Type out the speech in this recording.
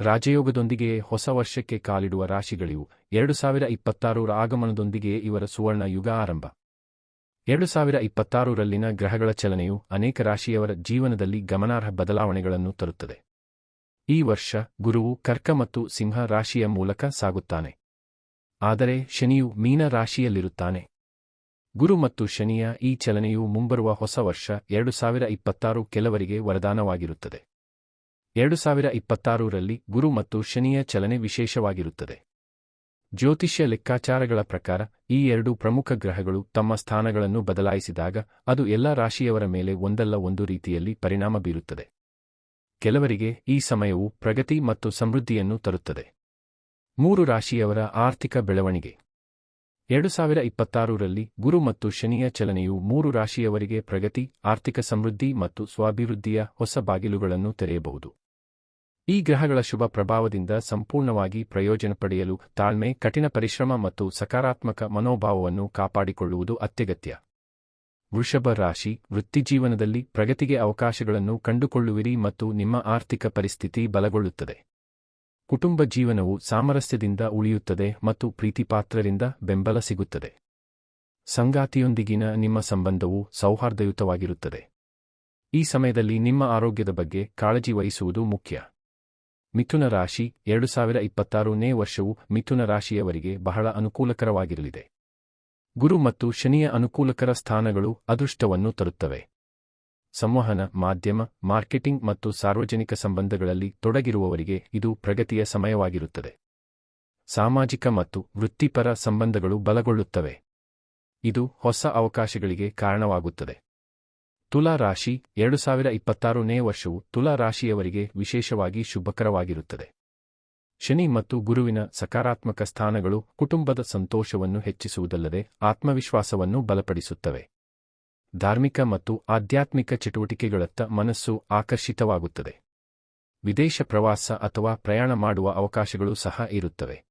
ರಾಜಯೋಗದೊಂದಿಗೆಯೇ ಹೊಸ ವರ್ಷಕ್ಕೆ ಕಾಲಿಡುವ ರಾಶಿಗಳಿವು ಎರಡು ಸಾವಿರ ಇಪ್ಪತ್ತಾರರ ಆಗಮನದೊಂದಿಗೆ ಇವರ ಸುವರ್ಣ ಯುಗ ಆರಂಭ. ಎರಡು ಸಾವಿರ ಇಪ್ಪತ್ತಾರರಲ್ಲಿನ ಗ್ರಹಗಳ ಚಲನೆಯು ಅನೇಕ ರಾಶಿಯವರ ಜೀವನದಲ್ಲಿ ಗಮನಾರ್ಹ ಬದಲಾವಣೆಗಳನ್ನು ತರುತ್ತದೆ. ಈ ವರ್ಷ ಗುರುವು ಕರ್ಕ ಮತ್ತು ಸಿಂಹ ರಾಶಿಯ ಮೂಲಕ ಸಾಗುತ್ತಾನೆ. ಆದರೆ ಶನಿಯು ಮೀನ ರಾಶಿಯಲ್ಲಿರುತ್ತಾನೆ. ಗುರು ಮತ್ತು ಶನಿಯ ಈ ಚಲನೆಯು ಮುಂಬರುವ ಹೊಸ ವರ್ಷ ಎರಡು ಸಾವಿರ ಇಪ್ಪತ್ತಾರು ಕೆಲವರಿಗೆ ವರದಾನವಾಗಿರುತ್ತದೆ. ಎರಡು ಸಾವಿರ ಇಪ್ಪತ್ತಾರರಲ್ಲಿ ಗುರು ಮತ್ತು ಶನಿಯ ಚಲನೆ ವಿಶೇಷವಾಗಿರುತ್ತದೆ. ಜ್ಯೋತಿಷ್ಯ ಲೆಕ್ಕಾಚಾರಗಳ ಪ್ರಕಾರ ಈ ಎರಡು ಪ್ರಮುಖ ಗ್ರಹಗಳು ತಮ್ಮ ಸ್ಥಾನಗಳನ್ನು ಬದಲಾಯಿಸಿದಾಗ ಅದು ಎಲ್ಲ ರಾಶಿಯವರ ಮೇಲೆ ಒಂದಲ್ಲ ಒಂದು ರೀತಿಯಲ್ಲಿ ಪರಿಣಾಮ ಬೀರುತ್ತದೆ. ಕೆಲವರಿಗೆ ಈ ಸಮಯವು ಪ್ರಗತಿ ಮತ್ತು ಸಮೃದ್ಧಿಯನ್ನು ತರುತ್ತದೆ. ಮೂರು ರಾಶಿಯವರ ಆರ್ಥಿಕ ಬೆಳವಣಿಗೆ. ಎರಡು ಸಾವಿರ ಇಪ್ಪತ್ತಾರರಲ್ಲಿ ಗುರು ಮತ್ತು ಶನಿಯ ಚಲನೆಯು ಮೂರು ರಾಶಿಯವರಿಗೆ ಪ್ರಗತಿ, ಆರ್ಥಿಕ ಸಮೃದ್ಧಿ ಮತ್ತು ಸ್ವಾಭಿವೃದ್ಧಿಯ ಹೊಸ ಬಾಗಿಲುಗಳನ್ನು ತೆರೆಯಬಹುದು. ಈ ಗ್ರಹಗಳ ಶುಭ ಪ್ರಭಾವದಿಂದ ಸಂಪೂರ್ಣವಾಗಿ ಪ್ರಯೋಜನ ಪಡೆಯಲು ತಾಳ್ಮೆ, ಕಠಿಣ ಪರಿಶ್ರಮ ಮತ್ತು ಸಕಾರಾತ್ಮಕ ಮನೋಭಾವವನ್ನು ಕಾಪಾಡಿಕೊಳ್ಳುವುದು ಅತ್ಯಗತ್ಯ. ವೃಷಭ ರಾಶಿ ವೃತ್ತಿಜೀವನದಲ್ಲಿ ಪ್ರಗತಿಗೆ ಅವಕಾಶಗಳನ್ನು ಕಂಡುಕೊಳ್ಳುವಿರಿ ಮತ್ತು ನಿಮ್ಮ ಆರ್ಥಿಕ ಪರಿಸ್ಥಿತಿ ಬಲಗೊಳ್ಳುತ್ತದೆ. ಕುಟುಂಬ ಜೀವನವು ಸಾಮರಸ್ಯದಿಂದ ಉಳಿಯುತ್ತದೆ ಮತ್ತು ಪ್ರೀತಿಪಾತ್ರರಿಂದ ಬೆಂಬಲ ಸಿಗುತ್ತದೆ. ಸಂಗಾತಿಯೊಂದಿಗಿನ ನಿಮ್ಮ ಸಂಬಂಧವು ಸೌಹಾರ್ದಯುತವಾಗಿರುತ್ತದೆ. ಈ ಸಮಯದಲ್ಲಿ ನಿಮ್ಮ ಆರೋಗ್ಯದ ಬಗ್ಗೆ ಕಾಳಜಿ ವಹಿಸುವುದು ಮುಖ್ಯ. ಮಿಥುನ ರಾಶಿ ಎರಡು ಸಾವಿರ ಇಪ್ಪತ್ತಾರನೇ ವರ್ಷವು ಮಿಥುನ ರಾಶಿಯವರಿಗೆ ಬಹಳ ಅನುಕೂಲಕರವಾಗಿರಲಿದೆ. ಗುರು ಮತ್ತು ಶನಿಯ ಅನುಕೂಲಕರ ಸ್ಥಾನಗಳು ಅದೃಷ್ಟವನ್ನು ತರುತ್ತವೆ. ಸಂವಹನ, ಮಾಧ್ಯಮ, ಮಾರ್ಕೆಟಿಂಗ್ ಮತ್ತು ಸಾರ್ವಜನಿಕ ಸಂಬಂಧಗಳಲ್ಲಿ ತೊಡಗಿರುವವರಿಗೆ ಇದು ಪ್ರಗತಿಯ ಸಮಯವಾಗಿರುತ್ತದೆ. ಸಾಮಾಜಿಕ ಮತ್ತು ವೃತ್ತಿಪರ ಸಂಬಂಧಗಳು ಬಲಗೊಳ್ಳುತ್ತವೆ. ಇದು ಹೊಸ ಅವಕಾಶಗಳಿಗೆ ಕಾರಣವಾಗುತ್ತದೆ. ತುಲಾ ರಾಶಿ ಎರಡು ಸಾವಿರ ಇಪ್ಪತ್ತಾರನೇ ವರ್ಷವು ತುಲಾ ರಾಶಿಯವರಿಗೆ ವಿಶೇಷವಾಗಿ ಶುಭಕರವಾಗಿರುತ್ತದೆ. ಶನಿ ಮತ್ತು ಗುರುವಿನ ಸಕಾರಾತ್ಮಕ ಸ್ಥಾನಗಳು ಕುಟುಂಬದ ಸಂತೋಷವನ್ನು ಹೆಚ್ಚಿಸುವುದಲ್ಲದೆ ಆತ್ಮವಿಶ್ವಾಸವನ್ನು ಬಲಪಡಿಸುತ್ತವೆ. ಧಾರ್ಮಿಕ ಮತ್ತು ಆಧ್ಯಾತ್ಮಿಕ ಚಟುವಟಿಕೆಗಳತ್ತ ಮನಸ್ಸು ಆಕರ್ಷಿತವಾಗುತ್ತದೆ. ವಿದೇಶ ಪ್ರವಾಸ ಅಥವಾ ಪ್ರಯಾಣ ಮಾಡುವ ಅವಕಾಶಗಳು ಸಹ ಇರುತ್ತವೆ.